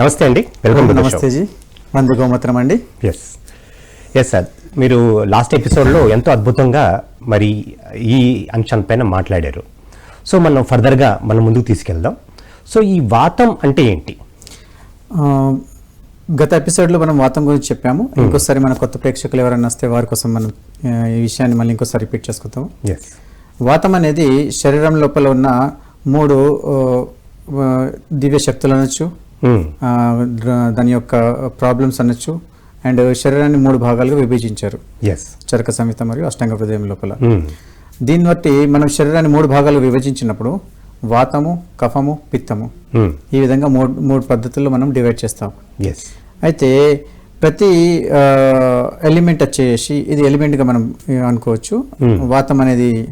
నమస్తే అండి. Welcome to Namaste ji. వంద గోమూత్రం అండి. ఎస్ ఎస్ సార్ మీరు లాస్ట్ ఎపిసోడ్లో ఎంతో అద్భుతంగా మరి ఈ అంశంపైన మాట్లాడారు. సో మనం ఫర్దర్గా మనం ముందుకు తీసుకెళ్దాం. సో ఈ వాతం అంటే ఏంటి? గత ఎపిసోడ్లో మనం వాతం గురించి చెప్పాము. ఇంకోసారి మన కొత్త ప్రేక్షకులు ఎవరైనా వస్తే వారి కోసం మనం ఈ విషయాన్ని మళ్ళీ ఇంకోసారి రిపీట్ చేసుకుందాము. ఎస్ వాతం అనేది శరీరం లోపల ఉన్న మూడు దివ్య శక్తులు అనొచ్చు దాని యొక్క ప్రాబ్లమ్స్ అనొచ్చు అండ్ శరీరాన్ని మూడు భాగాలుగా విభజించారు. చరక సంహిత మరియు అష్టాంగ హృదయం లోపల. దీన్ని బట్టి మనం శరీరాన్ని మూడు భాగాలు విభజించినప్పుడు వాతము కఫము పిత్తము ఈ విధంగా మూడు మూడు పద్ధతుల్లో మనం డివైడ్ చేస్తాం. అయితే ప్రతి ఎలిమెంట్ వచ్చేసి ఇది ఎలిమెంట్గా మనం అనుకోవచ్చు. వాతం అనేది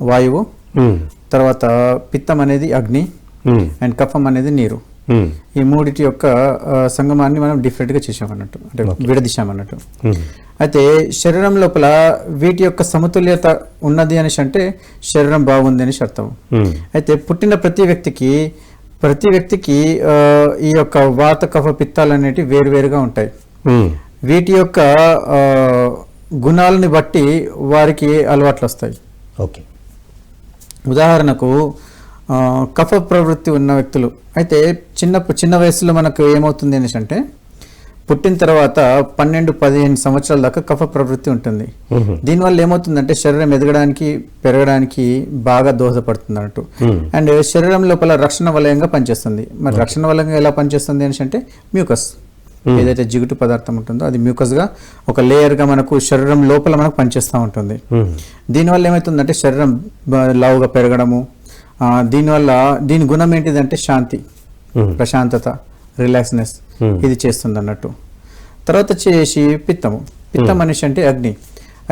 వాయువు. తర్వాత పిత్తం అనేది అగ్ని. అండ్ కఫం అనేది నీరు. ఈ మూడిటి యొక్క సంగమాన్ని మనం డిఫరెంట్గా చేసామన్నట్టు అంటే విడదీశామన్నట్టు. అయితే శరీరం లోపల వీటి యొక్క సమతుల్యత ఉన్నది అనేసి అంటే శరీరం బాగుంది అనేసి అర్థం. అయితే పుట్టిన ప్రతి వ్యక్తికి ప్రతి వ్యక్తికి ఈ యొక్క వాత కఫ పిత్తాలు అనేటివి వేరువేరుగా ఉంటాయి. వీటి యొక్క గుణాలని బట్టి వారికి అలవాట్లు వస్తాయి. ఓకే ఉదాహరణకు కఫ ప్రవృత్తి ఉన్న వ్యక్తులు. అయితే చిన్న చిన్న వయసులో మనకు ఏమవుతుంది అనేసి అంటే పుట్టిన తర్వాత పన్నెండు పదిహేను సంవత్సరాల దాకా కఫ ప్రవృత్తి ఉంటుంది. దీనివల్ల ఏమవుతుందంటే శరీరం ఎదగడానికి పెరగడానికి బాగా దోహదపడుతుంది అన్నట్టు అండ్ శరీరం లోపల రక్షణ వలయంగా పనిచేస్తుంది. మరి రక్షణ వలయంగా ఎలా పనిచేస్తుంది అనేసి అంటే మ్యూకస్. ఏదైతే జిగుటు పదార్థం ఉంటుందో అది మ్యూకస్గా ఒక లేయర్గా మనకు శరీరం లోపల మనకు పనిచేస్తూ ఉంటుంది. దీనివల్ల ఏమవుతుందంటే శరీరం లావుగా పెరగడము దీనివల్ల దీని గుణం ఏంటిదంటే శాంతి ప్రశాంతత రిలాక్స్నెస్ ఇది చేస్తుంది అన్నట్టు తర్వాత వచ్చేసి పిత్తము. పిత్తం అనేసి అంటే అగ్ని.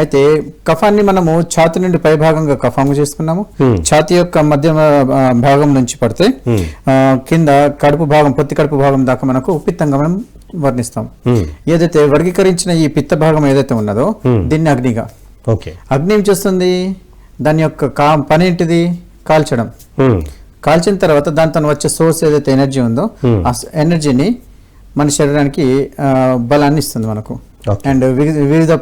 అయితే కఫాన్ని మనము ఛాతి నుండి పై భాగంగా కఫాంగు చేసుకున్నాము ఛాతి యొక్క మధ్య భాగం నుంచి పడితే కింద కడుపు భాగం పొత్తి కడుపు భాగం దాకా మనకు పిత్తంగా మనం వర్ణిస్తాం. ఏదైతే వర్గీకరించిన ఈ పిత్త భాగం ఏదైతే ఉన్నదో దీన్ని అగ్నిగా. అగ్ని ఏం చేస్తుంది? దాని యొక్క కా పని ఏంటిది? కాల్చడం. కాల్చిన తర్వాత దాంతో వచ్చే సోర్స్ ఏదైతే ఎనర్జీ ఉందో ఆ ఎనర్జీని మన శరీరానికి బలాన్ని ఇస్తుంది మనకు. అండ్ వివిధ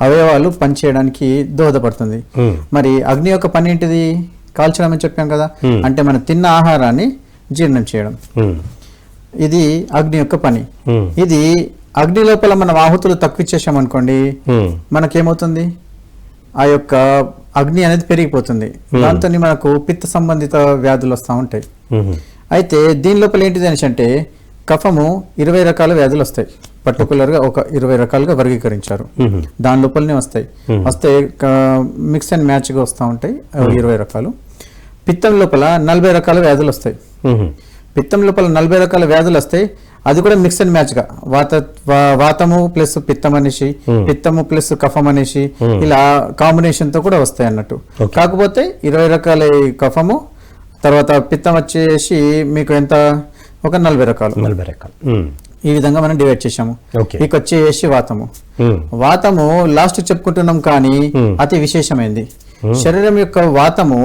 అవయవాలు పనిచేయడానికి దోహదపడుతుంది. మరి అగ్ని యొక్క పని ఏంటిది? కాల్చడం అని చెప్పాం కదా. అంటే మనం తిన్న ఆహారాన్ని జీర్ణం చేయడం. ఇది అగ్ని యొక్క పని. ఇది అగ్ని లోపల మనం ఆహుతులు తక్కువ ఇచ్చేసామనుకోండి మనకేమవుతుంది? ఆ యొక్క అగ్ని అనేది పెరిగిపోతుంది. దాంతో మనకు పిత్త సంబంధిత వ్యాధులు వస్తూ ఉంటాయి. అయితే దీని లోపల ఏంటిది అంటే కఫము ఇరవై రకాల వ్యాధులు వస్తాయి. పర్టికులర్గా ఒక ఇరవై రకాలుగా వర్గీకరించారు. దాని లోపలనే వస్తాయి. వస్తే మిక్స్ అండ్ మ్యాచ్గా వస్తూ ఉంటాయి. ఇరవై రకాలు. పిత్తం లోపల నలభై రకాల వ్యాధులు వస్తాయి. పిత్తం లోపల నలభై రకాల వ్యాధులు వస్తాయి అది కూడా మిక్స్ అండ్ మ్యాచ్గా. వాత వాతము ప్లస్ పిత్తం అనేసి పిత్తము ప్లస్ కఫం అనేసి ఇలా కాంబినేషన్తో కూడా వస్తాయి అన్నట్టు. కాకపోతే ఇరవై రకాల కఫము తర్వాత పిత్తం వచ్చేసి మీకు ఎంత? ఒక నలభై రకాలు. నలభై రకాలు. ఈ విధంగా మనం డివైడ్ చేసాము ఇక వచ్చేసి వాతము. వాతము లాస్ట్ చెప్పుకుంటున్నాం కానీ అతి విశేషమైంది. శరీరం యొక్క వాతము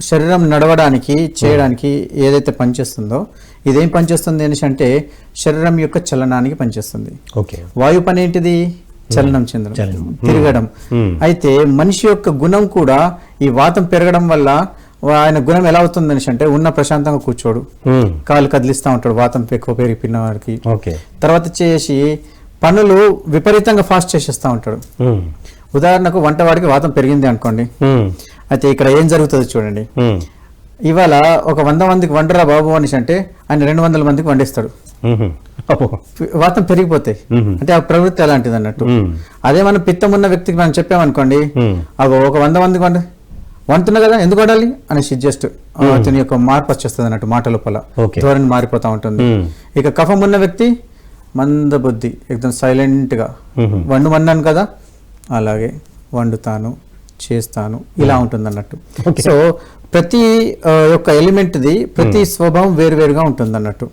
శరీరం నడవడానికి చేయడానికి ఏదైతే పనిచేస్తుందో ఇదేం పనిచేస్తుంది అనేసి అంటే శరీరం యొక్క చలనానికి పనిచేస్తుంది. ఓకే. వాయు పని ఏంటిది? చలనం చెందడం తిరగడం. అయితే మనిషి యొక్క గుణం కూడా ఈ వాతం పెరగడం వల్ల ఆయన గుణం ఎలా అవుతుంది అనేసి అంటే ఉన్న ప్రశాంతంగా కూర్చోడు. కాలు కదిలిస్తూ ఉంటాడు వాతం ఎక్కువ పెరిగిపోయిన వారికి ఓకే. తర్వాత వచ్చేసి పనులు విపరీతంగా ఫాస్ట్ చేసేస్తూ ఉంటాడు. ఉదాహరణకు వంటవాడికి వాతం పెరిగింది అనుకోండి. అయితే ఇక్కడ ఏం జరుగుతుంది చూడండి. ఇవాళ ఒక వంద మందికి వండరా బాబు అనేసి అంటే ఆయన రెండు వందల మందికి వండిస్తాడు. వాతం పెరిగిపోతాయి అంటే ఆ ప్రవృత్తి అలాంటిది అన్నట్టు. అదే మనం పిత్తం ఉన్న వ్యక్తికి మనం చెప్పామనుకోండి. అగో ఒక వంద మందికి వండ. వంటున్నా కదా ఎందుకు వండాలి? అనేసి జస్ట్ అతని యొక్క మార్పు వచ్చేస్తుంది అన్నట్టు మాట లోపల. ధోరణి మారిపోతా ఉంటుంది. ఇక కఫం ఉన్న వ్యక్తి మంద బుద్ధి ఎక్దమ్ సైలెంట్గా వండు అన్నాను కదా. అలాగే వండుతాను చేస్తాను. ఇలా ఉంటుంది అన్నట్టు సో ప్రతి ఆ, యొక్క ఎలిమెంట్ది ప్రతి స్వభావం వేరువేరుగా ఉంటుంది అన్నట్టు